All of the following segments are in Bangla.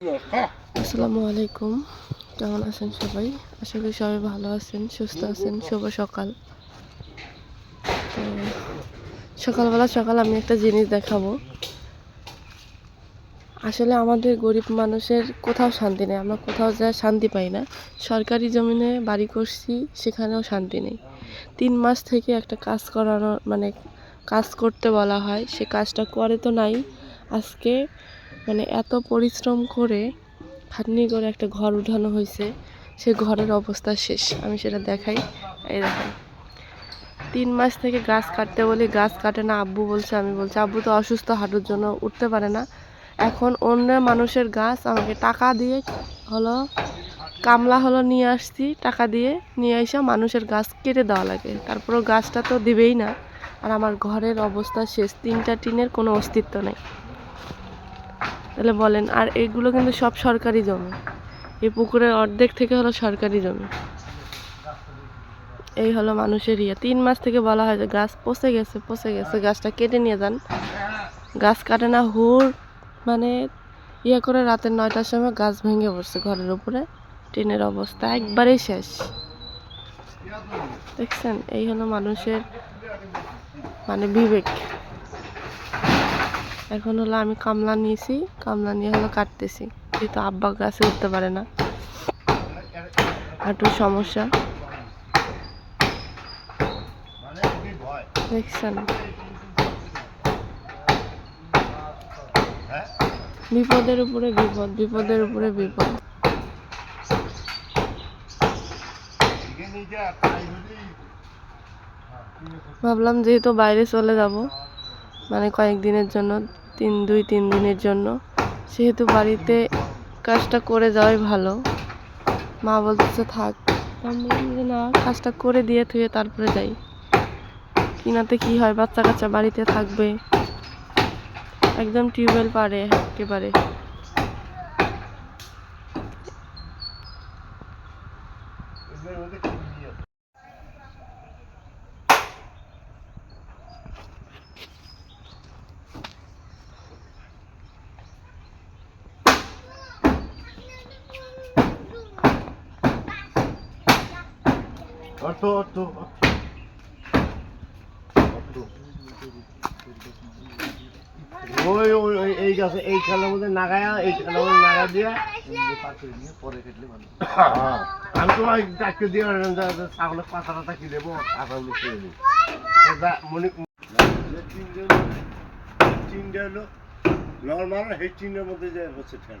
আসসালামু আলাইকুম। কেমন আছেন সবাই? আশা করি সবাই ভালো আছেন, সুস্থ আছেন। শুভ সকাল। তো সকালবেলা সকাল আমি একটা জিনিস দেখাবো। আসলে আমাদের গরিব মানুষের কোথাও শান্তি নেই। আমরা কোথাও যা শান্তি পাই না। সরকারি জমিনে বাড়ি করছি, সেখানেও শান্তি নেই। তিন মাস থেকে একটা কাজ করানো মানে কাজ করতে বলা হয়। সে কাজটা করে তো নাই। আজকে মানে এত পরিশ্রম করে খাটনি করে একটা ঘর উঠানো হয়েছে, সে ঘরের অবস্থা শেষ। আমি সেটা দেখাই। এই দেখেন। তিন মাস থেকে গাছ কাটতে বলি, গাছ কাটে না, আব্বু বলছে, আমি বলছি, আব্বু তো অসুস্থ, হাঁটুর জন্য উঠতে পারে না। এখন অন্য মানুষের গাছ আমাকে টাকা দিয়ে হলো, কামলা হলো নিয়ে আসছি, টাকা দিয়ে নিয়ে এসে মানুষের গাছ কেটে দেওয়া লাগে। তারপরেও গাছটা তো দিবেই না। আর আমার ঘরের অবস্থা শেষ। তিনটা টিনের কোনো অস্তিত্ব নেই। তাহলে বলেন, আর এগুলো কিন্তু সব সরকারি জমি। এই পুকুরের অর্ধেক থেকে হলো সরকারি জমি। এই হলো মানুষের ইয়ে। তিন মাস থেকে বলা হয় যে গাছ পচে গেছে পচে গেছে। গাছটা কেটে নিয়ে যান। গাছ কাটে না, হুর মানে ইয়ে করে রাতের নয়টার সময় গাছ ভেঙে পড়ছে ঘরের উপরে। টিনের অবস্থা একবারেই শেষ। দেখছেন? এই হলো মানুষের মানে বিবেক। এখন হলো আমি কামলা নিয়েছি, কামলা নিয়ে হলো কাটতেছি। যেহেতু আব্বা গাছে উঠতে পারে না। হাঁটুর সমস্যা। দেখছেন? বিপদের উপরে বিপদ, বিপদের উপরে বিপদ। ভাবলাম যেহেতু বাইরে চলে যাব মানে কয়েকদিনের জন্য, তিন, দুই, তিন দিনের জন্য। সেহেতু বাড়িতে কাজটা করে যাওয়াই ভালো। মা বলতেছে, থাক। আমি যে, না, কাজটা করে দিয়ে থুয়ে তারপরে যাই। কিনাতে কি হয় বাচ্চা কাচ্চা বাড়িতে থাকবে। একদম টিউবওয়েল পারে একেবারে। অর্থ অর্থ ওই ওই ওই এই গাছে এই খেলার মধ্যে নাগায়া এই খেলার মধ্যে নাগা দিয়া হ্যাঁ। আমি তোমার ডাক্তার দিয়ে ছাগলের পাতা টাতা কি দেবো? খেয়ে দিই মনে চিনটা হলো নর্মাল সেই চিনের মধ্যে যে হচ্ছে ঠেল।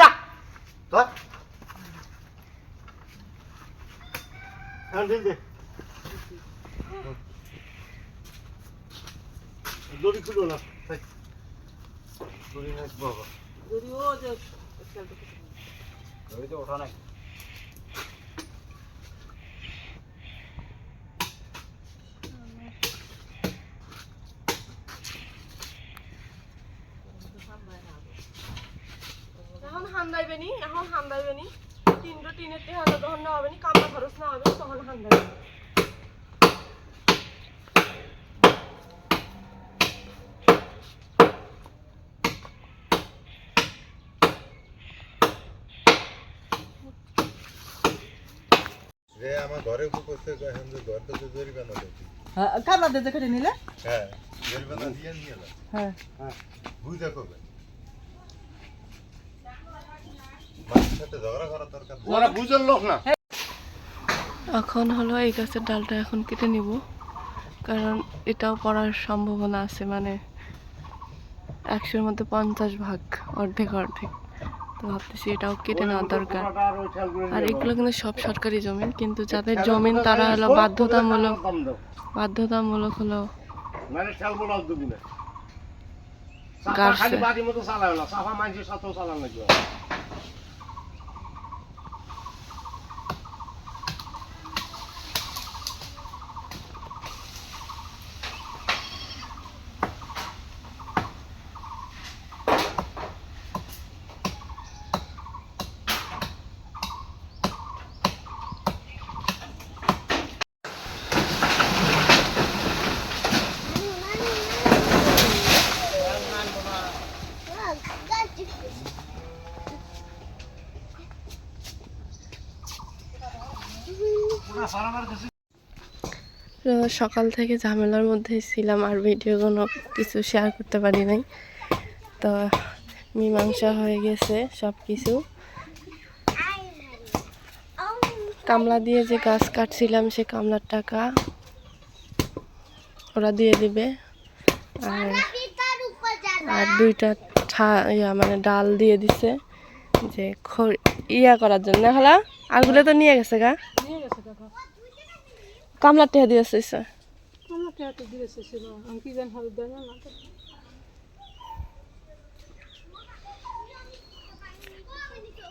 যা। তো হ্যাঁ যা দে দড়ি খুলো না। দড়ি নাই বাবা। দড়ি তো ওঠা নাই। নি এখন হান্দাইবে নি তিনটো টিনের তে হলো তখন না হবে নি কামলা খরচ না হবে তখন হান্দাইবে রে আমার ঘরে উপর এখন যে ঘরটা তো জরিমানা করছি। কামলা দিয়ে কেটে নিলে? হ্যাঁ জরিমানা দিয়ে নিয়ে এলাম। হ্যাঁ বুঝা করবে মানুষের সাথে ঝগড়া করার দরকার নেই। ওরা বুঝের লোক না এখন হলো এই গাছের ডালটা এখন কেটে নিব, কারণ এটাও পড়ার সম্ভাবনা আছে মানে একশোর মধ্যে পঞ্চাশ ভাগ, অর্ধেক অর্ধেক। তো ভাবতেছি এটাও কেটে নেওয়া দরকার। আর এগুলো কিন্তু সব সরকারি জমিন, কিন্তু যাদের জমিন তারা হলো বাধ্যতামূলক বাধ্যতামূলক হলো মানে ঠ্যাংগুলো আর দিবি না। চাপা গাড়ছে। খালি বাড়ির মতো চালায় না চাপা মানুষের সাথেও চালান লাগবে সকাল থেকে ঝামেলার মধ্যে ছিলাম আর ভিডিও কোনো কিছু শেয়ার করতে পারি নাই। তো মীমাংসা হয়ে গেছে সব কিছু কামলা দিয়ে যে গাছ কাটছিলাম, সে কামলার টাকা ওরা দিয়ে দিবে। আর আর দুইটা ইয়া মানে ডাল দিয়ে দিছে যে খড়- ইয়া করার জন্য হলা আরগুলো তো নিয়ে গেছে গা। কামলার টেহা দেয় না না তো।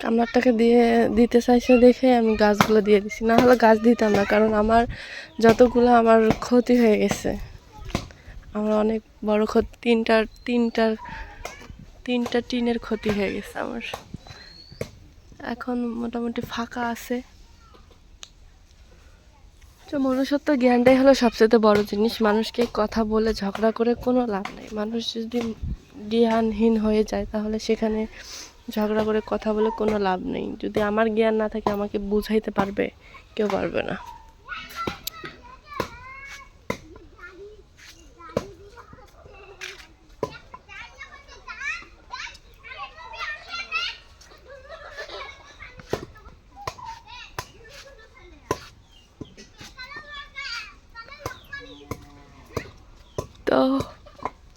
কামলার টাকা দিয়ে দিতে চাইছে দেখে আমি গাছগুলো দিয়ে দিছি। না হলে গাছ দিতাম না কারণ আমার যতগুলো আমার ক্ষতি হয়ে গেছে। আমার অনেক বড় ক্ষতি তিনটার তিনটার তিনটা টিনের ক্ষতি হয়ে গেছে আমার। এখন মোটামুটি ফাঁকা আছে। তো মনুষ্যত্ব জ্ঞানটাই হলো সবচেয়ে বড় জিনিস। মানুষকে কথা বলে ঝগড়া করে কোনো লাভ নেই। মানুষ যদি জ্ঞানহীন হয়ে যায়, তাহলে সেখানে ঝগড়া করে কথা বলে কোনো লাভ নেই। যদি আমার জ্ঞান না থাকে, আমাকে বুঝাইতে পারবে, কেউ পারবে না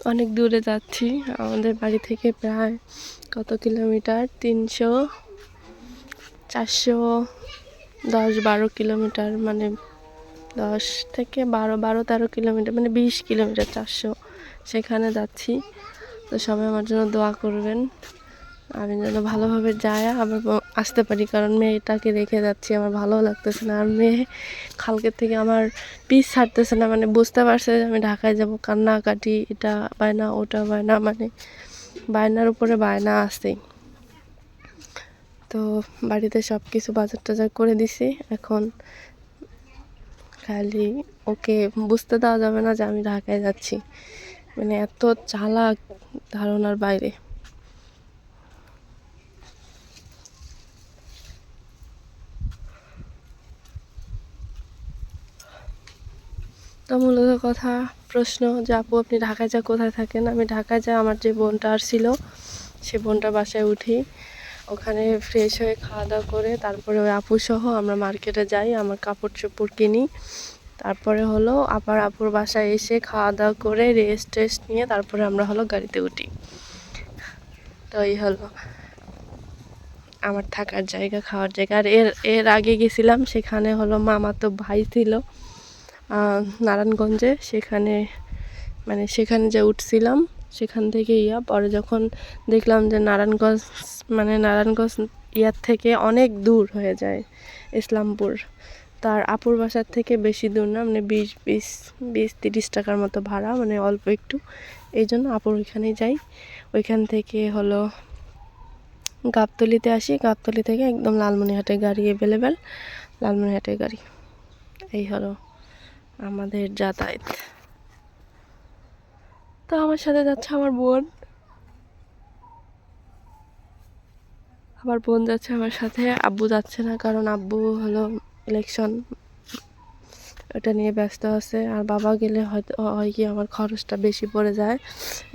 তো অনেক দূরে যাচ্ছি। আমাদের বাড়ি থেকে প্রায় কত কিলোমিটার? তিনশো, চারশো, দশ, বারো কিলোমিটার মানে দশ থেকে বারো বারো, তেরো কিলোমিটার মানে বিশ কিলোমিটার, চারশো। সেখানে যাচ্ছি। তো সবাই আমার জন্য দোয়া করবেন। আমি যেন ভালোভাবে যাই, আবার আসতে পারি। কারণ মেয়েটাকে রেখে যাচ্ছি, আমার ভালো লাগতেছে না। আর মেয়ে কালকে থেকে আমার পিস ছাড়তেছে না। মানে বুঝতে পারছে আমি ঢাকায় যাব। কান্নাকাটি, এটা বায়না, ওটা বায়না মানে বায়নার উপরে বায়না আসেই তো বাড়িতে সব কিছু বাজার টাজার করে দিছি। এখন খালি ওকে বুঝতে দেওয়া যাবে না যে আমি ঢাকায় যাচ্ছি। মানে এত চালাক ধারণার বাইরে তো মূলত কথা, প্রশ্ন যে, আপু, আপনি ঢাকায় যা, কোথায় থাকেন? আমি ঢাকায় যা আমার যে বোনটা আসছিল, সে বোনটা বাসায় উঠি। ওখানে ফ্রেশ হয়ে খাওয়া দাওয়া করে, তারপরে ওই আপু সহ আমরা মার্কেটে যাই, আমার কাপড় চোপড় কিনি। তারপরে হলো আবার আপুর বাসায় এসে খাওয়া দাওয়া করে রেস্ট টেস্ট নিয়ে তারপরে আমরা হলো গাড়িতে উঠি। তো এই হলো। আমার থাকার জায়গা, খাওয়ার জায়গা। আর এর এর আগে গেছিলাম, সেখানে হলো মামা তো ভাই ছিল। নারায়ণগঞ্জে সেখানে মানে সেখানে যে উঠছিলাম, সেখান থেকে ইয়া, পরে যখন দেখলাম যে নারায়ণগঞ্জ মানে নারায়ণগঞ্জ ইয়ার থেকে অনেক দূর হয়ে যায় ইসলামপুর। তার আপুর বাসার থেকে বেশি দূর না মানে বিশ বিশ বিশ, তিরিশ টাকার মতো ভাড়া মানে অল্প একটু। এই জন্য আপুর ওইখানেই যাই। ওইখান থেকে হলো গাবতলিতে আসি। গাবতলি থেকে একদম লালমনিহাটের গাড়ি অ্যাভেলেবেল লালমনিহাটের গাড়ি। এই হলো। আমাদের যাতায়াত। তো আমার সাথে যাচ্ছে আমার বোন। আমার বোন যাচ্ছে আমার সাথে, আব্বু যাচ্ছে না কারণ আব্বু হলো ইলেকশন ওটা নিয়ে ব্যস্ত আছে। আর বাবা গেলে হয়তো হয় কি আমার খরচটা বেশি পড়ে যায়।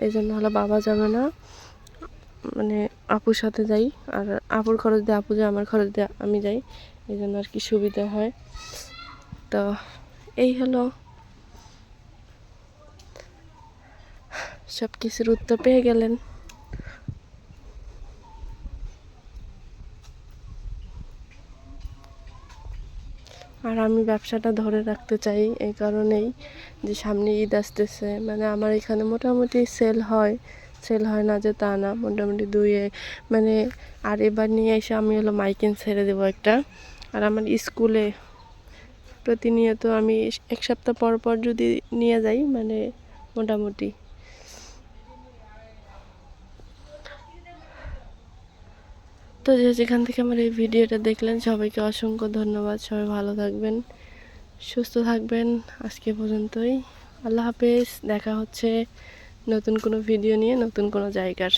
এই জন্য হলো বাবা যাবে না। মানে আপুর সাথে যাই। আর আপুর খরচ দিয়ে আপু যায় আমার খরচ দিয়ে আমি যাই। এই জন্য আর কি সুবিধা হয়। তো এই হলো। সব কিছুর উত্তর পেয়ে গেলেন। আর আমি ব্যবসাটা ধরে রাখতে চাই এই কারণেই যে সামনে ঈদ আসতেছে। মানে আমার এখানে মোটামুটি সেল হয়। সেল হয় না যে তা না, মোটামুটি দুইয়ে মানে আর এবার নিয়ে এসে আমি হলো মাইকিন ছেড়ে দেবো একটা। আর আমার স্কুলে প্রতিনিয়ত আমি এক সপ্তাহ পর পর যদি নিয়ে যাই মানে মোটামুটি। তো যে যেখান থেকে আমার এই ভিডিওটা দেখলেন, সবাইকে অসংখ্য ধন্যবাদ। সবাই ভালো থাকবেন, সুস্থ থাকবেন। আজকে পর্যন্তই। আল্লাহ হাফেজ। দেখা হচ্ছে নতুন কোনো ভিডিও নিয়ে, নতুন কোনো জায়গার।